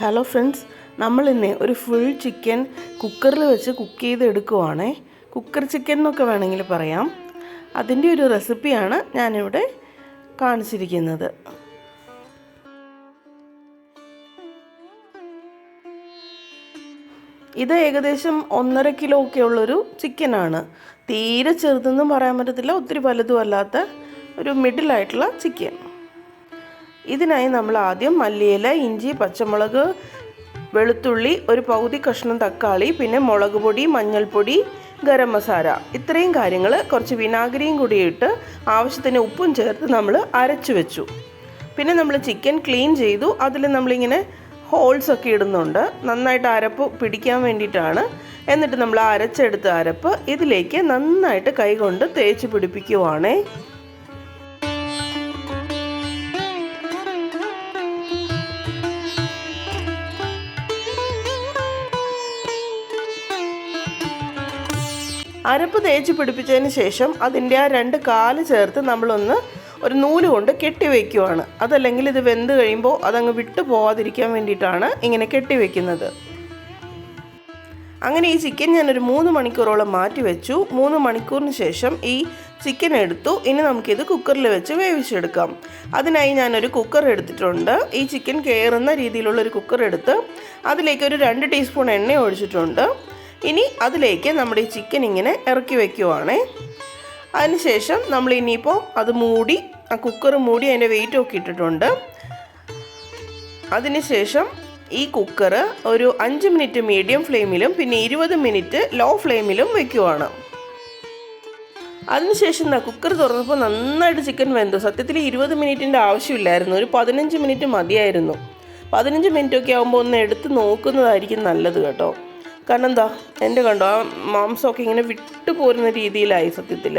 Hello friends നമ്മൾ ഇന്ന് ഒരു ഫുൾ ചിക്കൻ കുക്കറിൽ വെച്ച് കുക്ക് ചെയ്ത് എടുക്കുവാണേ കുക്കർ ചിക്കൻ എന്നൊക്കെ വേണമെങ്കിൽ പറയാം. അതിന്റെ ഒരു റെസിപ്പിയാണ് ഞാനിവിടെ കാണിച്ചിരിക്കുന്നത്. ഇത് ഏകദേശം ഒന്നര കിലോ ഒക്കെ ഉള്ളൊരു ചിക്കനാണ് തീരെ ചെറുതെന്നും പറയാൻ പറ്റത്തില്ല ഒത്തിരി വലുതും അല്ലാത്ത ഒരു മിഡിലായിട്ടുള്ള ചിക്കൻ ഇതിനായി നമ്മൾ ആദ്യം മല്ലിയില ഇഞ്ചി പച്ചമുളക് വെളുത്തുള്ളി ഒരു പകുതി കഷ്ണം തക്കാളി പിന്നെ മുളക് പൊടി മഞ്ഞൾപ്പൊടി ഗരം മസാല. ഇത്രയും കാര്യങ്ങൾ കുറച്ച് വിനാഗിരിയും കൂടി ഇട്ട് ആവശ്യത്തിന് ഉപ്പും ചേർത്ത് നമ്മൾ അരച്ചു വെച്ചു. പിന്നെ നമ്മൾ ചിക്കൻ ക്ലീൻ ചെയ്തു. അതിൽ നമ്മളിങ്ങനെ ഹോൾസ് ഒക്കെ ഇടുന്നുണ്ട്. നന്നായിട്ട് അരപ്പ് പിടിക്കാൻ വേണ്ടിയിട്ടാണ്. എന്നിട്ട് നമ്മൾ അരച്ചെടുത്ത അരപ്പ് ഇതിലേക്ക് നന്നായിട്ട് കൈകൊണ്ട് തേച്ച് പിടിപ്പിക്കുവാണേ. അരപ്പ് തേച്ച് പിടിപ്പിച്ചതിന് ശേഷം അതിന്റെ ആ രണ്ട് കാൽ ചേർത്ത് നമ്മളൊന്ന് ഒരു നൂൽ കൊണ്ട് കെട്ടി വയ്ക്കുവാണ് അതല്ലെങ്കിൽ ഇത് വെന്ത് കഴിയുമ്പോൾ അതങ്ങ് വിട്ടു പോവാതിരിക്കാൻ വേണ്ടിയിട്ടാണ് ഇങ്ങനെ കെട്ടി വയ്ക്കുന്നത് അങ്ങനെ ഈ ചിക്കൻ ഞാനൊരു മൂന്ന് മണിക്കൂറോളം മാറ്റി വെച്ചു. മൂന്ന് മണിക്കൂറിന് ശേഷം ഈ ചിക്കൻ എടുത്തു. ഇനി നമുക്കിത് കുക്കറിൽ വെച്ച് വേവിച്ചെടുക്കാം. അതിനായി ഞാനൊരു കുക്കർ എടുത്തിട്ടുണ്ട്. ഈ ചിക്കൻ കയറുന്ന രീതിയിലുള്ള ഒരു കുക്കർ എടുത്ത് അതിലേക്ക് ഒരു രണ്ട് ടീസ്പൂൺ എണ്ണ ഒഴിച്ചിട്ടുണ്ട്. ഇനി അതിലേക്ക് നമ്മുടെ ഈ ചിക്കൻ ഇങ്ങനെ ഇറക്കി വയ്ക്കുവാണേ അതിനുശേഷം നമ്മൾ ഇനിയിപ്പോൾ അത് മൂടി ആ കുക്കർ മൂടി അതിന്റെ വെയിറ്റ് ഒക്കെ ഇട്ടിട്ടുണ്ട്. അതിനുശേഷം ഈ കുക്കർ ഒരു അഞ്ച് മിനിറ്റ് മീഡിയം ഫ്ലെയിമിലും പിന്നെ ഇരുപത് മിനിറ്റ് ലോ ഫ്ലെയിമിലും വെക്കുവാണ്. അതിനുശേഷം കുക്കർ തുറന്നപ്പോൾ നന്നായിട്ട് ചിക്കൻ വെന്തു. സത്യത്തിൽ ഇരുപത് മിനിറ്റിന്റെ ആവശ്യമില്ലായിരുന്നു. ഒരു പതിനഞ്ച് മിനിറ്റ് മതിയായിരുന്നു. പതിനഞ്ച് മിനിറ്റ് ഒക്കെ ആകുമ്പോൾ ഒന്ന് എടുത്ത് നോക്കുന്നതായിരിക്കും നല്ലത് കേട്ടോ. കാരണം എന്താ എന്റെ കണ്ടോ ആ മാംസമൊക്കെ ഇങ്ങനെ വിട്ടു പോരുന്ന രീതിയിലായി സത്യത്തിൽ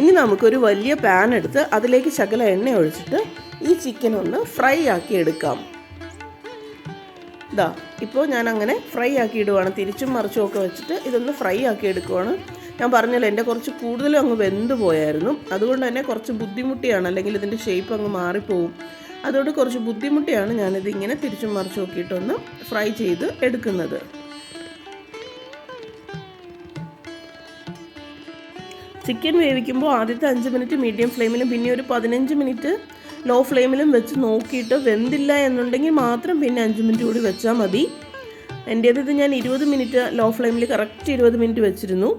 ഇനി നമുക്കൊരു വലിയ പാൻ എടുത്ത് അതിലേക്ക് ശകല എണ്ണ ഒഴിച്ചിട്ട് ഈ ചിക്കൻ ഒന്ന് ഫ്രൈ ആക്കി എടുക്കാം. ഇതാ ഇപ്പോൾ ഞാൻ അങ്ങനെ ഫ്രൈ ആക്കി ഇടുവാണ്. തിരിച്ചും മറിച്ചും ഒക്കെ വെച്ചിട്ട് ഇതൊന്ന് ഫ്രൈ ആക്കി എടുക്കുവാണ്. ഞാൻ പറഞ്ഞല്ലോ എന്റെ കുറച്ച് കൂടുതലും അങ്ങ് വെന്ത് പോയായിരുന്നു. അതുകൊണ്ട് തന്നെ കുറച്ച് ബുദ്ധിമുട്ടിയാണ്. അല്ലെങ്കിൽ ഇതിന്റെ ഷേപ്പ് അങ്ങ് മാറിപ്പോവും. അതുകൊണ്ട് കുറച്ച് ബുദ്ധിമുട്ടിയാണ് ഞാനിത് ഇങ്ങനെ തിരിച്ചും മറിച്ച് നോക്കിയിട്ടൊന്ന് ഫ്രൈ ചെയ്ത് എടുക്കുന്നത്. ചിക്കൻ വേവിക്കുമ്പോൾ ആദ്യത്തെ അഞ്ച് മിനിറ്റ് മീഡിയം ഫ്ലെയിമിലും പിന്നെ ഒരു പതിനഞ്ച് മിനിറ്റ് ലോ ഫ്ലെയിമിലും വെച്ച് നോക്കിയിട്ട് വെന്തില്ല എന്നുണ്ടെങ്കിൽ മാത്രം പിന്നെ അഞ്ച് മിനിറ്റ് കൂടി വെച്ചാൽ മതി. എന്റേത് ഇത് ഞാൻ ഇരുപത് മിനിറ്റ് ലോ ഫ്ലെയിമിൽ കറക്റ്റ് ഇരുപത് മിനിറ്റ് വെച്ചിരുന്നു.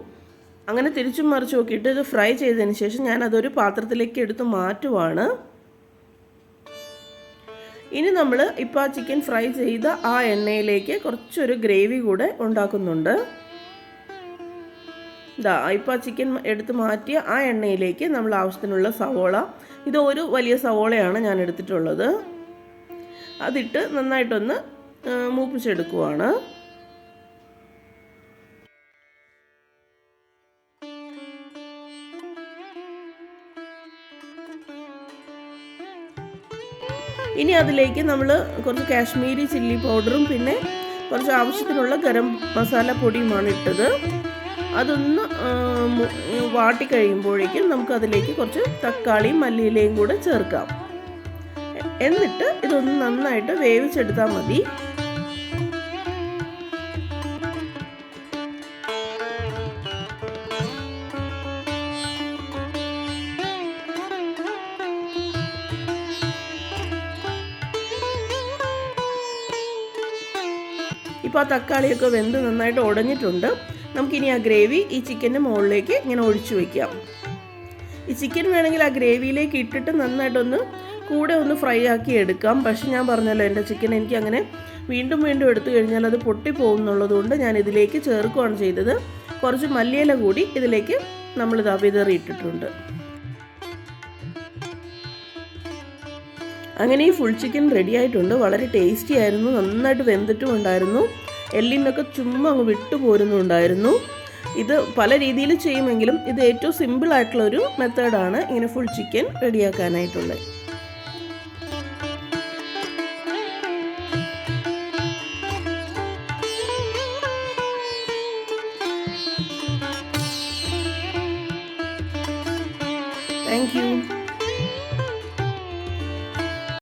അങ്ങനെ തിരിച്ചും മറിച്ച് നോക്കിയിട്ട് ഇത് ഫ്രൈ ചെയ്തതിന് ശേഷം ഞാൻ അതൊരു പാത്രത്തിലേക്ക് എടുത്ത് മാറ്റുവാണ്. ഇനി നമ്മൾ ഇപ്പോൾ ആ ചിക്കൻ ഫ്രൈ ചെയ്ത ആ എണ്ണയിലേക്ക് കുറച്ചൊരു ഗ്രേവി കൂടെ ഉണ്ടാക്കുന്നുണ്ട്. ഇതാ ഇപ്പോൾ ആ ചിക്കൻ എടുത്ത് മാറ്റിയ ആ എണ്ണയിലേക്ക് നമ്മൾ ആവശ്യത്തിനുള്ള സവോള. ഇത് ഒരു വലിയ സവോളയാണ് ഞാൻ എടുത്തിട്ടുള്ളത്. അതിട്ട് നന്നായിട്ടൊന്ന് മൂപ്പിച്ചെടുക്കുവാണ്. ഇനി അതിലേക്ക് നമ്മൾ കുറച്ച് കാശ്മീരി ചില്ലി പൗഡറും പിന്നെ കുറച്ച് ആവശ്യത്തിനുള്ള ഗരം മസാല പൊടിയുമാണ് ഇട്ടത്. അതൊന്ന് വാട്ടി കഴിയുമ്പോഴേക്കും നമുക്ക് അതിലേക്ക് കുറച്ച് തക്കാളിയും മല്ലിയിലയും കൂടെ ചേർക്കാം. എന്നിട്ട് ഇതൊന്ന് നന്നായിട്ട് വേവിച്ചെടുത്താൽ മതി. ഇപ്പോൾ ആ തക്കാളിയൊക്കെ വെന്ത് നന്നായിട്ട് ഉടഞ്ഞിട്ടുണ്ട്. നമുക്കിനി ആ ഗ്രേവി ഈ ചിക്കന്റെ മുകളിലേക്ക് ഇങ്ങനെ ഒഴിച്ചു വയ്ക്കാം ഈ ചിക്കൻ വേണമെങ്കിൽ ആ ഗ്രേവിയിലേക്ക് ഇട്ടിട്ട് നന്നായിട്ടൊന്ന് കൂടെ ഒന്ന് ഫ്രൈ ആക്കി എടുക്കാം. പക്ഷെ ഞാൻ പറഞ്ഞല്ലോ എന്റെ ചിക്കൻ എനിക്ക് അങ്ങനെ വീണ്ടും വീണ്ടും എടുത്തു കഴിഞ്ഞാൽ അത് പൊട്ടിപ്പോകുന്നുള്ളത് കൊണ്ട് ഞാൻ ഇതിലേക്ക് ചേർക്കുകയാണ് ചെയ്തത്. കുറച്ച് മല്ലിയില കൂടി ഇതിലേക്ക് നമ്മളിത് വിതറി ഇട്ടിട്ടുണ്ട് അങ്ങനെ ഈ ഫുൾ ചിക്കൻ റെഡി ആയിട്ടുണ്ട്. വളരെ ടേസ്റ്റി ആയിരുന്നു. നന്നായിട്ട് വെന്തിട്ടും ഉണ്ടായിരുന്നു എല്ലിനൊക്കെ ചുമ്മാ അങ്ങ് വിട്ടു പോരുന്നുണ്ടായിരുന്നു. ഇത് പല രീതിയിൽ ചെയ്യുമെങ്കിലും ഇത് ഏറ്റവും സിമ്പിൾ ആയിട്ടുള്ള ഒരു മെത്തേഡാണ് ഇങ്ങനെ ഫുൾ ചിക്കൻ റെഡിയാക്കാനായിട്ടുള്ളത് താങ്ക് യു